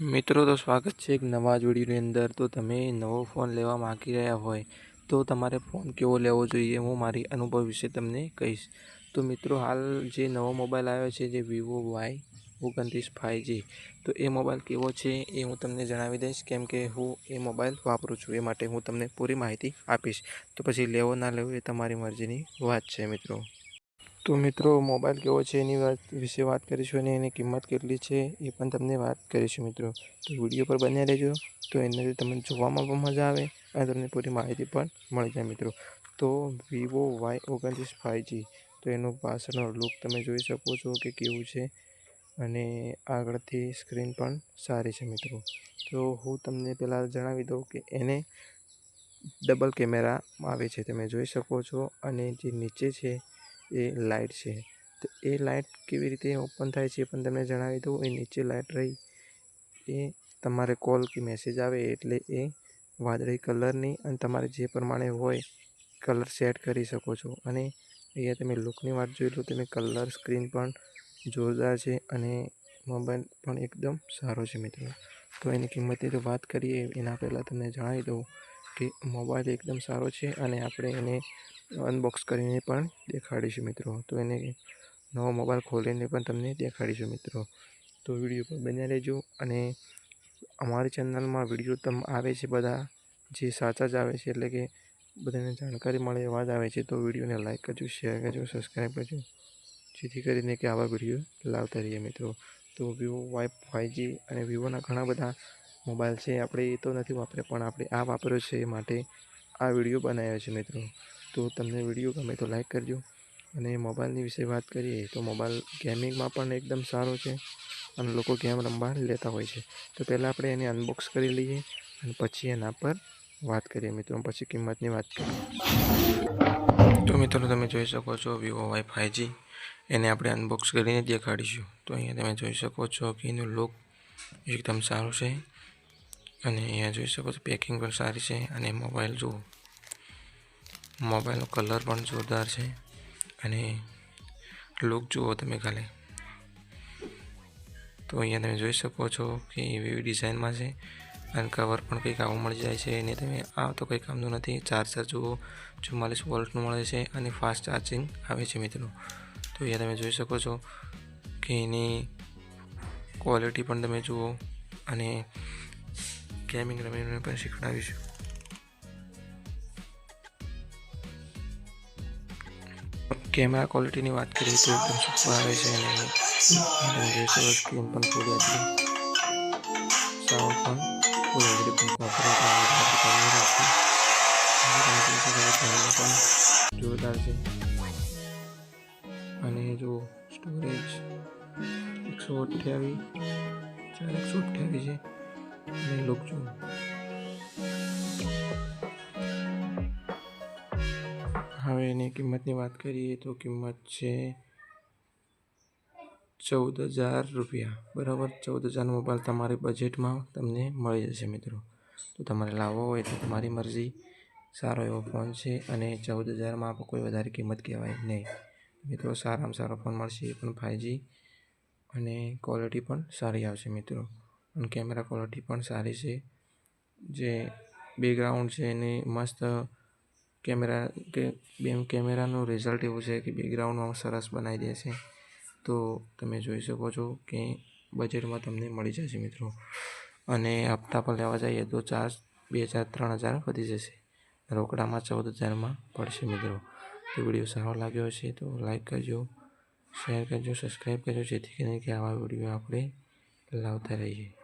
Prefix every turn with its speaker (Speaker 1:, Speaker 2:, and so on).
Speaker 1: મિત્રો, તો સ્વાગત છે એક નવા જ વિડીયોની અંદર. તો તમે નવો ફોન લેવા માગી રહ્યા હોય, તો તમારે ફોન કેવો લેવો જોઈએ હું મારી અનુભવ વિશે તમને કહીશ. તો મિત્રો, હાલ જે નવો મોબાઈલ આવ્યો છે, જે વિવો વાય ઓગણત્રીસ ફાઇવજી તો એ મોબાઈલ કેવો છે એ હું તમને જણાવી દઈશ. કેમ કે હું એ મોબાઈલ વાપરું છું, એ માટે હું તમને પૂરી માહિતી આપીશ. તો પછી લેવો ના લેવો એ તમારી મરજીની વાત છે, મિત્રો. તો મિત્રો, મોબાઈલ કેવો છે એની વાત વિશે વાત કરીશું અને એની કિંમત કેટલી છે એ પણ તમને વાત કરીશું મિત્રો. તો વીડિયો પર બન્યા રહેજો. તો એનાથી તમને જોવામાં પણ મજા આવે અને તમને પૂરી માહિતી પણ મળી જાય મિત્રો. તો વિવો વાય ઓગણત્રીસ ફાઇવજી તો એનો પાછળનો લુક તમે જોઈ શકો છો કે કેવું છે અને આગળથી સ્ક્રીન પણ સારી છે મિત્રો. તો હું તમને પહેલાં જણાવી દઉં કે એને ડબલ કેમેરા આવે છે. તમે જોઈ શકો છો અને જે નીચે છે એ લાઇટ છે. તો એ લાઇટ કેવી રીતે ઓપન થાય છે એ પણ તમને જણાવી દઉં એ નીચે લાઇટ રહી. એ તમારે કોલ કે મેસેજ આવે એટલે એ વાદળી કલરની અને તમારે જે પ્રમાણે હોય કલર સેટ કરી શકો છો. અને અહીંયા તમે લુકની વાત જોઈ લો, તમે કલર સ્ક્રીન પણ જોરદાર છે અને મોબાઈલ પણ એકદમ સારો છે મિત્રો. તો એની કિંમતની તો વાત કરીએ, એના પહેલાં તમને જણાવી દઉં. કે મોબાઈલ એકદમ સારો છે અને આપણે એને અનબોક્સ કરીને પણ દેખાડીશું મિત્રો. તો એને નવો મોબાઈલ ખોલીને પણ તમને દેખાડીશું મિત્રો. તો વીડિયો પર બન્યા રહેજો અને અમારી ચેનલમાં વીડિયો તમ આવે છે બધા, જે સાચા જ આવે છે એટલે કે બધાને જાણકારી મળે એવા જ આવે છે, તો વિડીયોને લાઇક કરજો શેર કરજો સબસ્ક્રાઈબ કરજો, જેથી કરીને કે આવા વીડિયો લાવતા રહીએ મિત્રો. તો વિવો વાય ફાઇવજી અને વિવોના ઘણા બધા મોબાઈલ છે, આપણે એ તો નથી વાપર્યા, પણ આપણે આ વાપર્યો છે એ માટે આ વીડિયો બનાવ્યો છે મિત્રો. તો તમને વીડિયો ગમે તો લાઈક કરજો. અને મોબાઈલની વિશે વાત કરીએ તો મોબાઈલ ગેમિંગમાં પણ એકદમ સારો છે અને લોકો ગેમ રમવા લેતા હોય છે. તો પહેલાં આપણે એને અનબોક્સ કરી લઈએ અને પછી એના પર વાત કરીએ મિત્રો. પછી કિંમતની વાત કરીએ. તો મિત્રો તમે જોઈ શકો છો વિવો વાય ફાઇવજી એને આપણે અનબોક્સ કરીને દેખાડીશું. તો અહીંયા તમે જોઈ શકો છો કે એનું લુક એકદમ સારું છે. અને અહીંયા જોઈ શકો છો પેકિંગ પણ સારી છે અને મોબાઈલ જુઓ. મોબાઈલનો કલર પણ જોરદાર છે અને લુક જુઓ તમે ખાલી. તો અહીંયા તમે જોઈ શકો છો કે એવી ડિઝાઇનમાં છે અને કવર પણ કંઈક આવું મળી જાય છે અને તમે આ તો કંઈ કામનું નથી. ચાર્જર જુઓ, ચુમ્માલીસ વોલ્ટનું મળે છે અને ફાસ્ટ ચાર્જિંગ આવે છે મિત્રો. તો અહીંયા તમે જોઈ શકો છો કે એની ક્વોલિટી પણ તમે જુઓ અને ગેમિંગ રમીને પણ શીખવાડીશું કેમેરા ક્વોલિટીની વાત કરીએ તો એકદમ સુપર આવે છે અને સ્ક્રીન પણ થોડી હતી સાઉન્ડ પણ જોરદાર છે અને જો સ્ટોરેજ એકસો અઠ્યાવીસ ચાર એકસો અઠ્યાવીસ છે અને લુક જો હવે એની કિંમતની વાત કરીએ તો કિંમત છે ચૌદ હજાર રૂપિયા. બરાબર? ચૌદ હજારનો મોબાઈલ તમારે બજેટમાં તમને મળી જશે મિત્રો. તો તમારે લાવવો હોય તો તમારી મરજી. સારો એવો ફોન છે અને ચૌદ હજારમાં કોઈ વધારે કિંમત કહેવાય નહીં. મિત્રો, સારામાં સારો ફોન મળશે એ પણ ફાઇવજી અને ક્વોલિટી પણ સારી આવશે મિત્રો. અને કેમેરા ક્વોલિટી પણ સારી છે. જે બેકગ્રાઉન્ડ છે એની મસ્ત કેમેરા કે બેમ કેમેરાનું રિઝલ્ટ એવું છે કે બેકગ્રાઉન્ડમાં સરસ બનાવી દે છે. તો તમે જોઈ શકો છો કે બજેટમાં તમને મળી જશે મિત્રો. અને હપ્તા પર લેવા જઈએ તો ચાર્જ બે હજાર, ત્રણ હજાર વધી જશે. રોકડામાં ચૌદ હજારમાં પડશે મિત્રો. તો વીડિયો સારો લાગ્યો હશે તો લાઈક કરજો શેર કરજો સબસ્ક્રાઈબ કરજો, જેથી કરીને કે આવા વીડિયો આપણે લાવતા રહીએ.